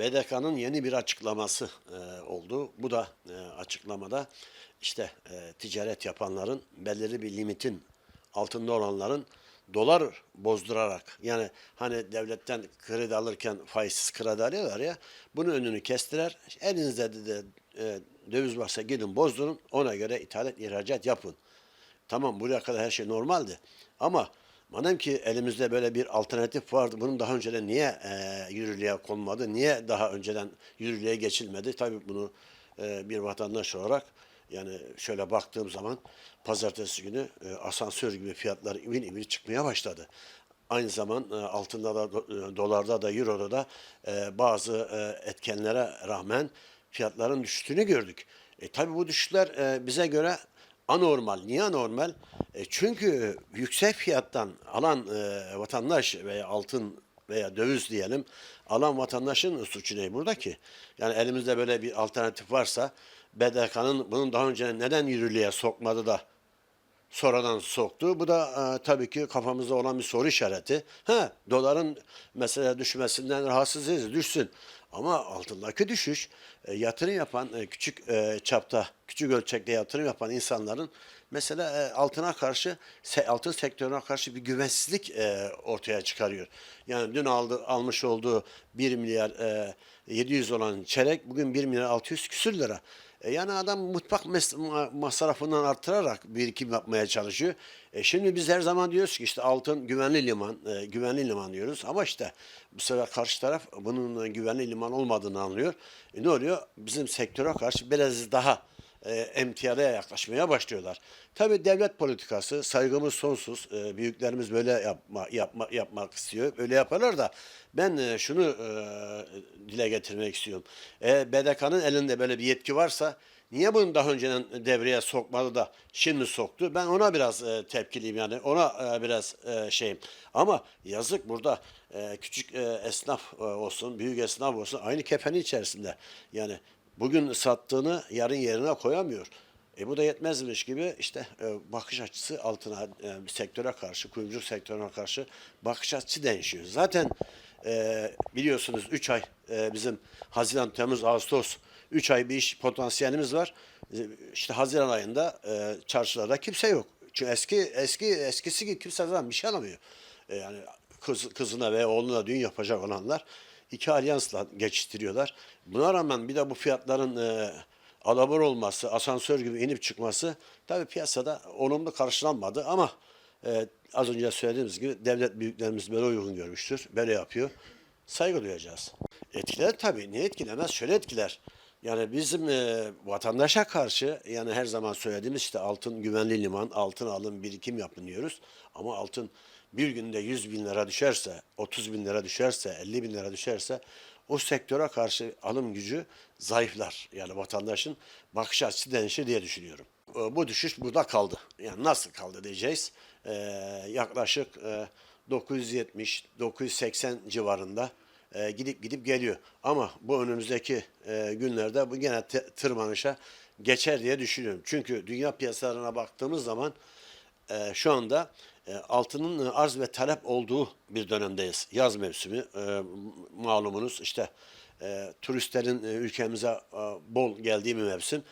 BDK'nın yeni bir açıklaması e, oldu. Bu da e, açıklamada işte e, ticaret yapanların belirli bir limitin altında olanların dolar bozdurarak yani hani devletten kredi alırken faizsiz kredi alıyorlar ya bunun önünü kestiler. Elinizde de, de e, döviz varsa gidin bozdurun ona göre ithalat ihracat yapın. Tamam buraya kadar her şey normaldi. Ama madem ki elimizde böyle bir alternatif vardı, bunun daha önceden niye e, yürürlüğe konmadı, niye daha önceden yürürlüğe geçilmedi? Tabii bunu e, bir vatandaş olarak yani şöyle baktığım zaman pazartesi günü e, asansör gibi fiyatlar ivin ivin çıkmaya başladı. Aynı zaman e, altında da do- e, dolarda da euroda da e, bazı e, etkenlere rağmen fiyatların düştüğünü gördük. E, tabii bu düşüşler e, bize göre anormal. Niye anormal? E, çünkü yüksek fiyattan alan e, vatandaş veya altın veya döviz diyelim alan vatandaşın suçu ne burada ki? Yani elimizde böyle bir alternatif varsa BDK'nın bunun daha önce neden yürürlüğe sokmadı da sonradan soktu. Bu da e, tabii ki kafamızda olan bir soru işareti. Ha, doların mesela düşmesinden rahatsızız, düşsün. Ama altındaki düşüş e, yatırım yapan e, küçük e, çapta, küçük ölçekte yatırım yapan insanların mesela e, altına karşı, se, altın sektörüne karşı bir güvensizlik e, ortaya çıkarıyor. Yani dün aldı, almış olduğu 1 milyar e, 700 olan çeyrek bugün 1 milyar 600 küsür lira. E, Yani adam mutfak masrafından artırarak birikim yapmaya çalışıyor. E şimdi biz her zaman diyoruz ki işte altın güvenli liman, e, güvenli liman diyoruz. Ama işte bu sefer karşı taraf bunun güvenli liman olmadığını anlıyor. E ne oluyor? Bizim sektöre karşı biraz daha e, yaklaşmaya başlıyorlar. Tabii devlet politikası, saygımız sonsuz. E, büyüklerimiz böyle yapma, yapma, yapmak istiyor. Öyle yaparlar da ben e, şunu e, dile getirmek istiyorum. E, BDK'nın elinde böyle bir yetki varsa niye bunu daha önceden devreye sokmadı da şimdi soktu? Ben ona biraz e, tepkiliyim yani ona e, biraz e, şeyim. Ama yazık burada e, küçük e, esnaf e, olsun, büyük esnaf olsun aynı kefenin içerisinde. Yani bugün sattığını yarın yerine koyamıyor. E bu da yetmezmiş gibi işte e, bakış açısı altına e, sektöre karşı, kuyumculuk sektörüne karşı bakış açısı değişiyor. Zaten e, biliyorsunuz 3 ay e, bizim Haziran, Temmuz, Ağustos 3 ay bir iş potansiyelimiz var. E, İşte Haziran ayında e, çarşılarda kimse yok. Çünkü eski eski eskisi gibi kimse zaten bir şey alamıyor. E, yani kız, kızına veya oğluna düğün yapacak olanlar iki alyansla geçiştiriyorlar. Buna rağmen bir de bu fiyatların e, alabor olması, asansör gibi inip çıkması tabii piyasada olumlu karşılanmadı ama e, az önce söylediğimiz gibi devlet büyüklerimiz böyle uygun görmüştür. Böyle yapıyor. Saygı duyacağız. Etkiler tabii. Niye etkilemez? Şöyle etkiler. Yani bizim e, vatandaşa karşı yani her zaman söylediğimiz işte altın güvenli liman, altın alın, birikim yapın diyoruz. Ama altın bir günde 100 bin lira düşerse, 30 bin lira düşerse, 50 bin lira düşerse o sektöre karşı alım gücü zayıflar. Yani vatandaşın bakış açısı değişir diye düşünüyorum. E, Bu düşüş burada kaldı. Yani nasıl kaldı diyeceğiz. E, yaklaşık e, 970-980 civarında e, gidip gidip geliyor. Ama bu önümüzdeki e, günlerde bu gene tırmanışa geçer diye düşünüyorum. Çünkü dünya piyasalarına baktığımız zaman e, şu anda e, altının arz ve talep olduğu bir dönemdeyiz. Yaz mevsimi e, malumunuz işte e, turistlerin e, ülkemize e, bol geldiği bir mevsim.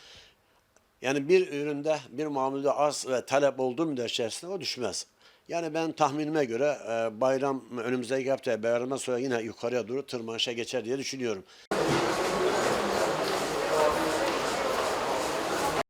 Yani bir üründe, bir mamulde az ve talep olduğu müddet içerisinde o düşmez. Yani ben tahminime göre e, bayram önümüzdeki hafta bayramdan sonra yine yukarıya doğru tırmanışa geçer diye düşünüyorum.